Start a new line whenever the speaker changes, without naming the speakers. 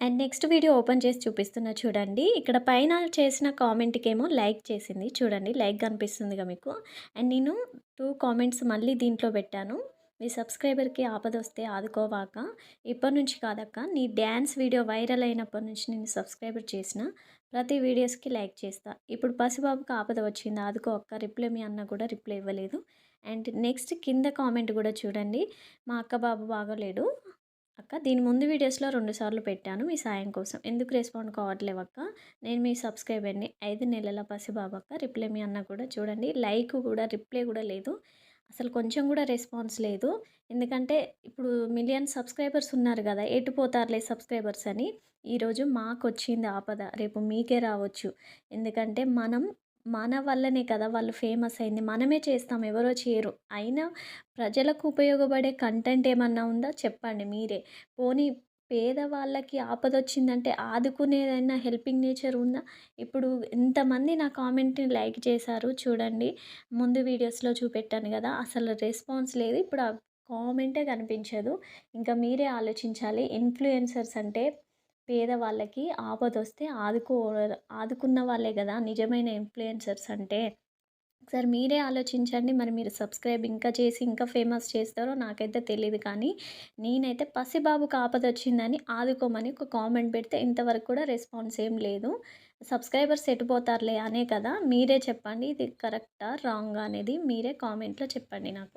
And next video open చేసి చూపిస్తున్నా చూడండి. ఇక్కడ పైన చేసిన కామెంట్కి ఏమో లైక్ చేసింది. చూడండి లైక్ కనిపిస్తుందిగా మీకు. అండ్ నేను టూ కామెంట్స్ మళ్ళీ దీంట్లో పెట్టాను. మీ సబ్స్క్రైబర్కి ఆపద వస్తే ఆదుకోవాక. ఇప్పటి నుంచి కాదక్క నీ డ్యాన్స్ వీడియో వైరల్ అయినప్పటి నుంచి నేను సబ్స్క్రైబర్ చేసిన ప్రతి వీడియోస్కి లైక్ చేస్తా. ఇప్పుడు పసిబాబుకి ఆపద వచ్చింది. ఆదుకో అక్క రిప్లై మీ అన్న కూడా రిప్లై ఇవ్వలేదు. అండ్ నెక్స్ట్ కింద కామెంట్ కూడా చూడండి. మా అక్క బాబు బాగోలేడు. అక్క దీని ముందు వీడియోస్లో రెండుసార్లు పెట్టాను మీ సాయం కోసం. ఎందుకు రెస్పాండ్ కావట్లేవు అక్క? నేను మీ సబ్స్క్రైబర్ని ఐదు నెలల పసిబాబు అక్క. రిప్లై మీ అన్న కూడా చూడండి. లైక్ కూడా రిప్లై కూడా లేదు. అసలు కొంచెం కూడా రెస్పాన్స్ లేదు. ఎందుకంటే ఇప్పుడు మిలియన్ సబ్స్క్రైబర్స్ ఉన్నారు కదా ఎటు పోతారులే సబ్స్క్రైబర్స్ అని. ఈరోజు మాకు వచ్చింది ఆపద. రేపు మీకే రావచ్చు. ఎందుకంటే మనం మన వల్లనే కదా వాళ్ళు ఫేమస్ అయింది. మనమే చేస్తాం. ఎవరో చేయరు. అయినా ప్రజలకు ఉపయోగపడే కంటెంట్ ఏమన్నా ఉందా? చెప్పండి మీరే. పోనీ పేదవాళ్ళకి ఆపదొచ్చిందంటే ఆదుకునేదైనా హెల్పింగ్ నేచర్ ఉందా? ఇప్పుడు ఇంతమంది నా కామెంట్ని లైక్ చేశారు చూడండి. ముందు వీడియోస్లో చూపెట్టాను కదా అసలు రెస్పాన్స్ లేదు. ఇప్పుడు కామెంటే కనిపించదు. ఇంకా మీరే ఆలోచించాలి. ఇన్ఫ్లుయెన్సర్స్ అంటే పేదవాళ్ళకి ఆపదొస్తే ఆదుకో ఆదుకున్న వాళ్ళే కదా నిజమైన ఇన్ఫ్లుయెన్సర్స్ అంటే. ఒకసారి మీరే ఆలోచించండి. మరి మీరు సబ్స్క్రైబ్ ఇంకా చేసి ఇంకా ఫేమస్ చేస్తారో నాకైతే తెలియదు కానీ నేనైతే పసిబాబుకి ఆపద వచ్చిందని ఆదుకోమని ఒక కామెంట్ పెడితే ఇంతవరకు కూడా రెస్పాన్స్ ఏం లేదు. సబ్స్క్రైబర్స్ ఎటుపోతారులే అనే కదా మీరే చెప్పండి. ఇది కరెక్టా రాంగ్ అనేది మీరే కామెంట్లో చెప్పండి నాకు.